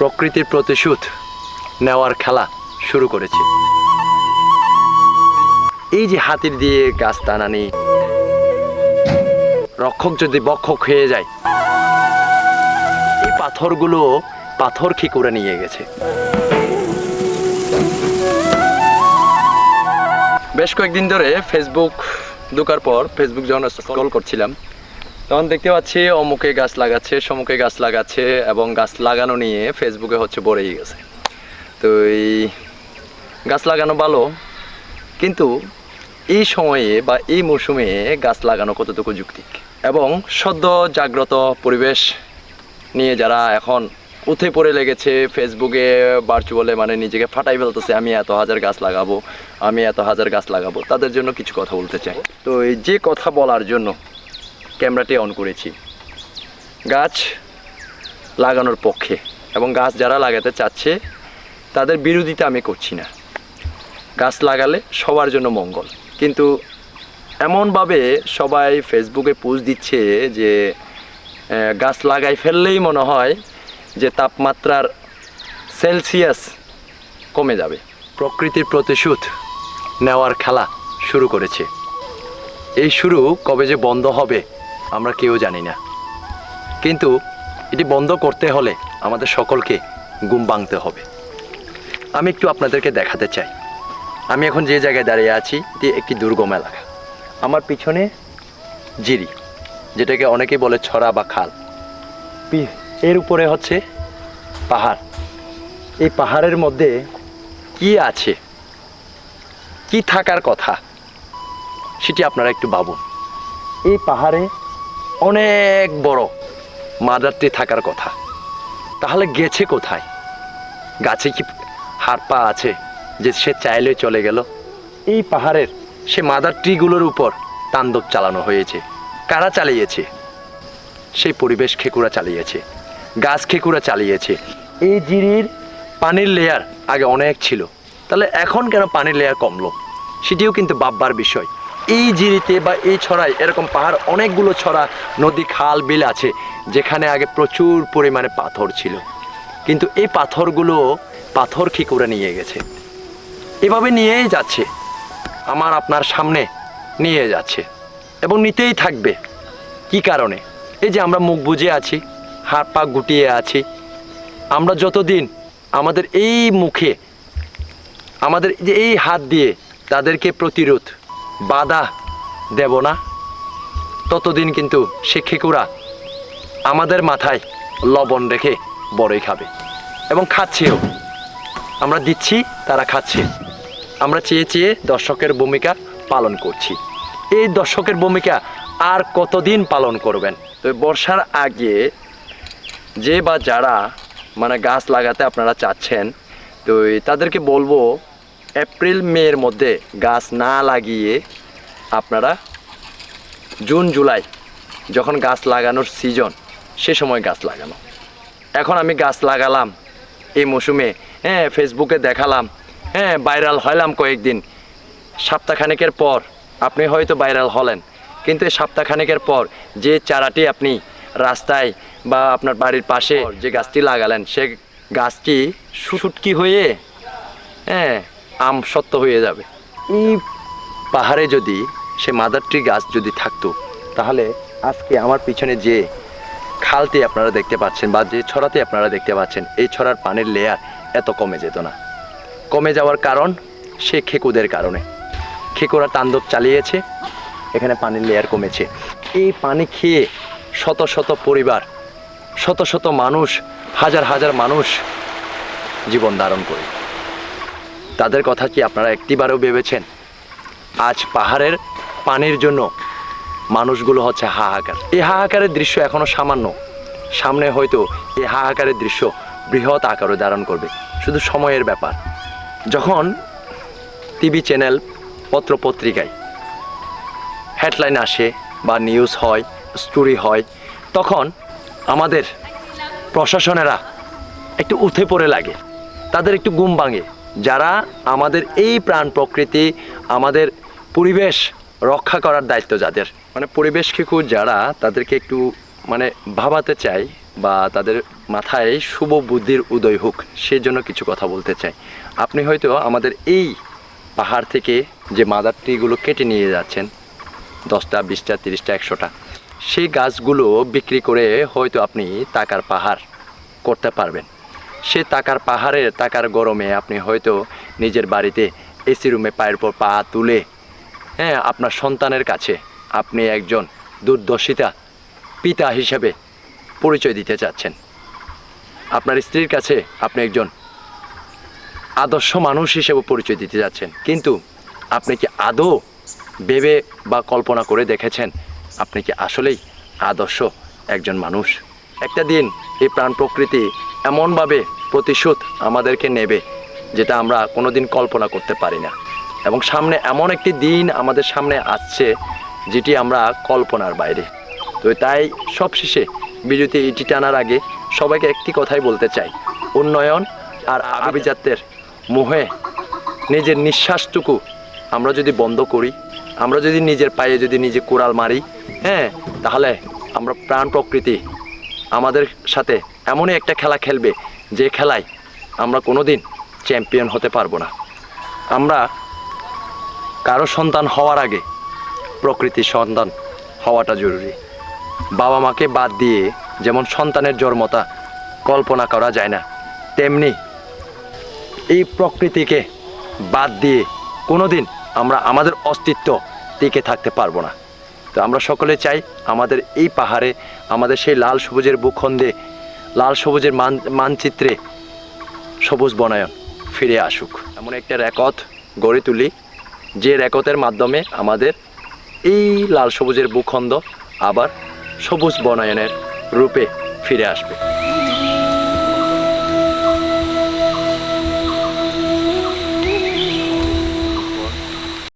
প্রকৃতির প্রতিশোধ নেওয়ার খেলা শুরু করেছে। এই যে হাতির দিয়ে গাছ টানানি, রক্ষক যদি বক্ষক হয়ে যায়, এই পাথরগুলো পাথর কি করে নিয়ে গেছে? বেশ কয়েকদিন ধরে ফেসবুক ঢোকার পর ফেসবুক যখন স্ক্রল করছিলাম। তখন দেখতে পাচ্ছি অমুকে গাছ লাগাচ্ছে, সমুকে গাছ লাগাচ্ছে এবং গাছ লাগানো নিয়ে ফেসবুকে হচ্ছে বড়েই গেছে। তো এই গাছ লাগানো ভালো, কিন্তু এই সময়ে বা এই মৌসুমে গাছ লাগানো কতটুকু যুক্তিক? এবং সদ্য জাগ্রত পরিবেশ নিয়ে যারা এখন উঠে পড়ে লেগেছে ফেসবুকে ভার্চুয়ালে মানে নিজেকে ফাটাই ফেলতেছে, আমি এত হাজার গাছ লাগাবো, আমি এত হাজার গাছ লাগাবো, তাদের জন্য কিছু কথা বলতে চাই। তো এই যে কথা বলার জন্য ক্যামেরাটি অন করেছি। গাছ লাগানোর পক্ষে এবং গাছ যারা লাগাতে চাচ্ছে, তাদের বিরোধিতা আমি করছি না। গাছ লাগালে সবার জন্য মঙ্গল। কিন্তু এমনভাবে সবাই ফেসবুকে পোস্ট দিচ্ছে যে গাছ লাগাই ফেললেই মনে হয় যে তাপমাত্রার সেলসিয়াস কমে যাবে। প্রকৃতির প্রতিশোধ নেওয়ার খেলা শুরু করেছে। এই শুরু কবে যে বন্ধ হবে আমরা কেউ জানি না। কিন্তু এটি বন্ধ করতে হলে আমাদের সকলকে গুম ভাঙতে হবে। আমি একটু আপনাদেরকে দেখাতে চাই। আমি এখন যে জায়গায় দাঁড়িয়ে আছি, এটি একটি দুর্গম এলাকা। আমার পিছনে জিরি, যেটাকে অনেকেই বলে ছড়া বা খাল। এর উপরে হচ্ছে পাহাড়। এই পাহাড়ের মধ্যে কি আছে? কি থাকার কথা? সেটি আপনারা একটু ভাবুন। এই পাহাড়ে অনেক বড় মাদারটি থাকার কথা। তাহলে গেছে কোথায়? গাছে কি হাত পা আছে যে সে চাইলে চলে গেল? এই পাহাড়ের সে মাদার ট্রিগুলোর উপর তাণ্ডব চালানো হয়েছে। কারা চালিয়েছে? সেই পরিবেশ খেকুরা চালিয়েছে, গাছ খেকুরা চালিয়েছে। এই জিরির পানির লেয়ার আগে অনেক ছিল। তাহলে এখন কেন পানির লেয়ার কমলো? সেটিও কিন্তু ভাববার বিষয়। এই জিরিতে বা এই ছড়ায় এরকম পাহাড়, অনেকগুলো ছড়া, নদী, খাল, বিল আছে, যেখানে আগে প্রচুর পরিমাণে পাথর ছিল। কিন্তু এই পাথরগুলো পাথর কি করে নিয়ে গেছে? এভাবে নিয়েই যাচ্ছে। আমার আপনার সামনে নিয়ে যাচ্ছে। এবং নিতেই থাকবে। কি কারণে? এই যে আমরা মুখ বুজে আছি, হাত পা গুটিয়ে আছি, আমরা যতদিন আমাদের এই মুখে, আমাদের যে এই হাত দিয়ে তাদেরকে প্রতিরোধ বাধা দেব না। ততদিন কিন্তু খেকুরা আমাদের মাথায় লবণ রেখে বড়ই খাবে এবং খাচ্ছেও। আমরা দিচ্ছি, তারা খাচ্ছে। আমরা চেয়ে চেয়ে দর্শকের ভূমিকা পালন করছি। এই দর্শকের ভূমিকা আর কতদিন পালন করবেন? তো বর্ষার আগে যে বা যারা মানে গাছ লাগাতে আপনারা চাচ্ছেন, তো তাদেরকে বলব এপ্রিল মের মধ্যে গাছ না লাগিয়ে আপনারা জুন, জুলাই যখন গাছ লাগানোর সিজন সে সময় গাছ লাগানো। এখন আমি গাছ লাগালাম এই মৌসুমে হ্যাঁ ফেসবুকে দেখালাম হ্যাঁ ভাইরাল হলাম কয়েকদিন। সপ্তাহখানেকের পর আপনি হয়তো ভাইরাল হলেন, কিন্তু এই সপ্তাহখানেকের পর যে চারাটি আপনি রাস্তায় বা আপনার বাড়ির পাশে যে গাছটি লাগালেন, সে গাছটি সুটকি হয়ে হ্যাঁ আম সত্য হয়ে যাবে। এই পাহাড়ে যদি সে মাদার ট্রি গাছ যদি থাকতো, তাহলে আজকে আমার পিছনে যে খালতে আপনারা দেখতে পাচ্ছেন বা যে ছড়াতে আপনারা দেখতে পাচ্ছেন, এই ছড়ার পানির লেয়ার এত কমে যেত না। কমে যাওয়ার কারণ সে খেকুদের কারণে। খেকুরা তাণ্ডব চালিয়েছে, এখানে পানির লেয়ার কমেছে। এই পানি খেয়ে শত শত পরিবার, শত শত মানুষ, হাজার হাজার মানুষ জীবন ধারণ করে। তাদের কথা কি আপনারা একটিবারও ভেবেছেন? আজ পাহাড়ের পানির জন্য মানুষগুলো হচ্ছে হাহাকার। এই হাহাকারের দৃশ্য এখনও সামান্য। সামনে হয়তো এই হাহাকারের দৃশ্য বৃহৎ আকারে ধারণ করবে। শুধু সময়ের ব্যাপার। যখন টিভি চ্যানেল পত্রপত্রিকায় হেডলাইন আসে বা নিউজ হয়, স্টোরি হয়, তখন আমাদের প্রশাসনেরা একটু উঠে পড়ে লাগে। তাদের একটু গুম ভাঙে। যারা আমাদের এই প্রাণ প্রকৃতি, আমাদের পরিবেশ রক্ষা করার দায়িত্ব যাদের। মানে পরিবেশ খেকু যারা, তাদেরকে একটু মানে ভাবাতে চাই বা তাদের মাথায় শুভ বুদ্ধির উদয় হোক সেই জন্য কিছু কথা বলতে চাই। আপনি হয়তো আমাদের এই পাহাড় থেকে যে মাদার ট্রিগুলো কেটে নিয়ে যাচ্ছেন, দশটা, বিশটা, তিরিশটা, একশোটা, সেই গাছগুলো বিক্রি করে হয়তো আপনি টাকার পাহাড় করতে পারবেন। সে টাকার পাহাড়ের টাকার গরমে আপনি হয়তো নিজের বাড়িতে এসি রুমে পায়ের পর পা তুলে হ্যাঁ আপনার সন্তানের কাছে আপনি একজন দুর্দশিতা পিতা হিসেবে পরিচয় দিতে চাচ্ছেন। আপনার স্ত্রীর কাছে আপনি একজন আদর্শ মানুষ হিসেবে পরিচয় দিতে যাচ্ছেন কিন্তু আপনি কি আদৌ ভেবে বা কল্পনা করে দেখেছেন আপনি কি আসলেই আদর্শ একজন মানুষ? একটা দিন এই প্রাণ প্রকৃতি এমনভাবে প্রতিশোধ আমাদেরকে নেবে, যেটা আমরা কোনোদিন কল্পনা করতে পারি না। এবং সামনে এমন একটি দিন আমাদের সামনে আসছে, যেটি আমরা কল্পনার বাইরে। তো তাই সবশেষে বিরতি ইটি টানার আগে সবাইকে একটি কথাই বলতে চাই। উন্নয়ন আর আভিজাত্যের মোহে নিজের নিঃশ্বাসটুকু আমরা যদি বন্ধ করি, আমরা যদি নিজের পায়ে যদি নিজে কোড়াল মারি হ্যাঁ তাহলে আমরা প্রাণ প্রকৃতি আমাদের সাথে এমনই একটা খেলা খেলবে যে খেলায় আমরা কোনোদিন চ্যাম্পিয়ন হতে পারব না। আমরা কারও সন্তান হওয়ার আগে প্রকৃতির সন্তান হওয়াটা জরুরি। বাবা মাকে বাদ দিয়ে যেমন সন্তানের জন্মতা কল্পনা করা যায় না, তেমনি এই প্রকৃতিকে বাদ দিয়ে কোনোদিন আমরা আমাদের অস্তিত্ব টিকে থাকতে পারব না। তো আমরা সকলে চাই আমাদের এই পাহাড়ে, আমাদের সেই লাল সবুজের ভূখণ্ডে লাল সবুজের মান, মানচিত্রে সবুজ বনায়ন, ফিরে আসুক। এমন একটা রেকর্ড গড়ে তুলি, যে রেকর্ডের মাধ্যমে আমাদের এই লাল সবুজের ভূখণ্ড আবার সবুজ বনায়নের রূপে ফিরে আসবে।